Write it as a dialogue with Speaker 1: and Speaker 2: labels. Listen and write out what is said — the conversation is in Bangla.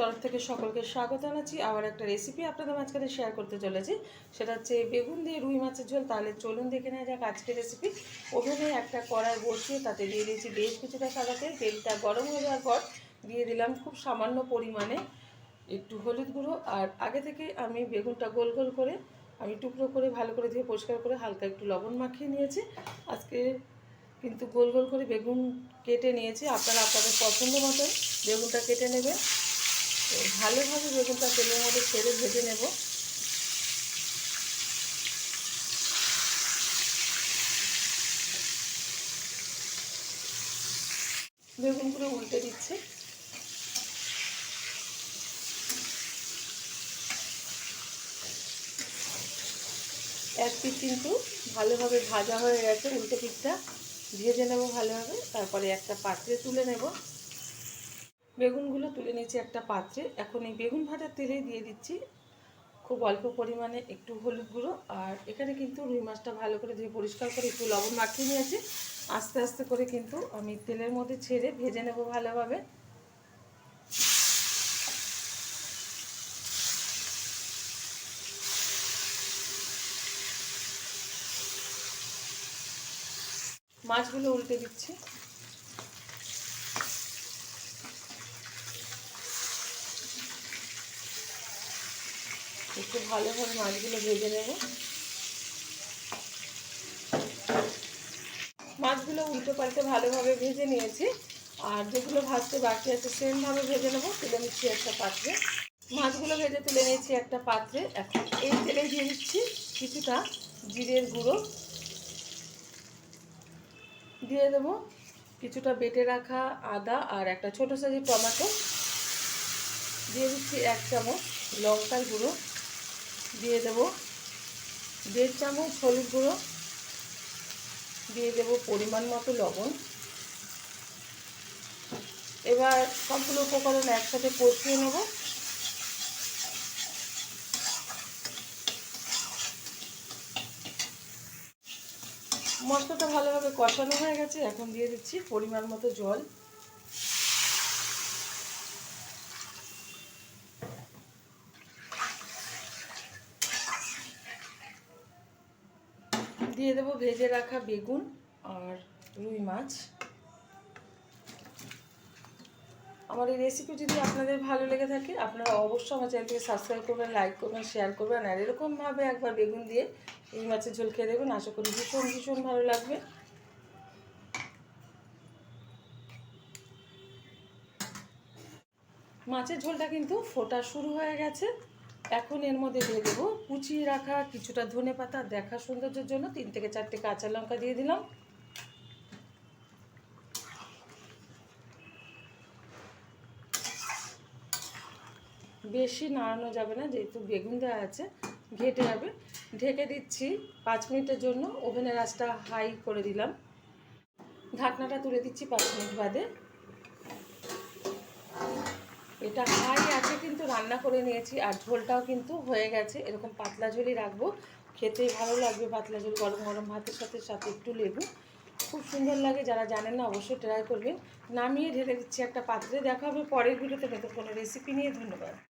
Speaker 1: তরফ থেকে সকলকে স্বাগত জানাচ্ছি। আবার একটা রেসিপি আপনাদের মাঝখানে শেয়ার করতে চলেছি। সেটা হচ্ছে বেগুন দিয়ে রুই মাছের ঝোল। তাহলে চলুন দেখে নেওয়া যাক আজকের রেসিপি ওভেনে একটা কড়াই বসিয়ে তাতে দিয়ে দিয়েছি বেশ কিছুটা সাদা তেল তেলটা গরম হয়ে যাওয়ার পর দিয়ে দিলাম খুব সামান্য পরিমাণে একটু হলুদ গুঁড়ো। আর আগে থেকে আমি বেগুনটা গোল গোল করে আমি টুকরো করে ভালো করে ধুয়ে পরিষ্কার করে হালকা একটু লবণ মাখিয়ে নিয়েছি। আজকে কিন্তু গোল গোল করে বেগুন কেটে নিয়েছি। আপনারা আপনাদের পছন্দ মতো বেগুনটা কেটে নেবেন। ভালোভাবে বেগুনটা তেলের মধ্যে ছেড়ে ভেজে নেব। বেগুনগুলো উল্টে দিচ্ছে। এক পিস কিন্তু ভালোভাবে ভাজা হয়ে গেছে, উল্টো পিঠটা ভেজে নেব ভালোভাবে, তারপরে একটা পাত্রে তুলে নেব। বেগুনগুলো তুলে নিয়েছি একটা পাত্রে। এখন এই বেগুন ভাজার তেলেই দিয়ে দিচ্ছি খুব অল্প পরিমাণে একটু হলুদ গুঁড়ো। আর এখানে কিন্তু রুই মাছটা ভালো করে ধুয়ে পরিষ্কার করে একটু লবণ মাখিয়ে নিয়েছি। আস্তে আস্তে করে কিন্তু আমি তেলের মধ্যে ছেড়ে ভেজে নেব ভালোভাবে। মাছগুলো উল্টে দিচ্ছি। একটু ভালোভাবে মাছগুলো ভেজে নেব। মাছগুলো উল্টো পাল্টে ভালোভাবে ভেজে নিয়েছি। আর যেগুলো ভাজতে বাকি আছে, সেমভাবে ভেজে নেব, তুলে নিচ্ছি একটা পাত্রে। মাছগুলো ভেজে তুলে নিয়েছি একটা পাত্রে। এখন এই তেলে দিয়ে দিচ্ছি কিছুটা জিরের গুঁড়ো। দিয়ে দেবো কিছুটা বেটে রাখা আদা আর একটা ছোটো সাইজের টমেটো। দিয়ে দিচ্ছি এক চামচ লঙ্কার গুঁড়ো। দিয়ে দেবো দেড় চামচ হলুদ গুঁড়ো, দিয়ে দেবো পরিমাণ মতো লবণ। এবার সবগুলো উপকরণ একসাথে কষিয়ে নেব। মশলাটা ভালোভাবে কষানো হয়ে গেছে, এখন দিয়ে দিচ্ছি পরিমাণ মতো জল। দিয়ে দেবো ভেজে রাখা বেগুন আর রুই মাছ। আমার এই রেসিপি যদি আপনাদের ভালো লেগে থাকে, আপনারা অবশ্যই আমার চ্যানেলটিকে সাবস্ক্রাইব করবেন লাইক করবেন শেয়ার করবেন, আর এরকমভাবে একবার বেগুন দিয়ে রুই মাছের ঝোল খেয়ে দেবেন আশা করি ভীষণ ভীষণ ভালো লাগবে। মাছের ঝোলটা কিন্তু ফোটা শুরু হয়ে গেছে। এখন এর মধ্যে দিয়ে দেবো কুচিয়ে রাখা কিছুটা ধনে পাতা দেখা সৌন্দর্যের জন্য তিন থেকে চারটে কাঁচা লঙ্কা দিয়ে দিলাম। বেশি নাড়ানো যাবে না, যেহেতু বেগুন দেওয়া আছে, ঘেটে যাবে। ঢেকে দিচ্ছি পাঁচ মিনিটের জন্য, ওভেনের আঁচটা হাই করে দিলাম। ঢাকনাটা তুলে দিচ্ছি পাঁচ মিনিট বাদে। এটা হাই আছে কিন্তু রান্না করে নিয়েছি আর ঝোলটাও কিন্তু হয়ে গেছে। এরকম পাতলা ঝোলই রাখব। খেতে ভালো লাগবে পাতলা ঝোল, গরম গরম ভাতের সাথে সাথে একটু লেবু। খুব সুন্দর লাগে, যারা জানেন না অবশ্যই ট্রাই করবেন। নামিয়ে ঢেলে দিচ্ছি একটা পাত্রে, দেখা হবে পরের ভিডিওতে নতুন কোনো রেসিপি নিয়ে। ধন্যবাদ।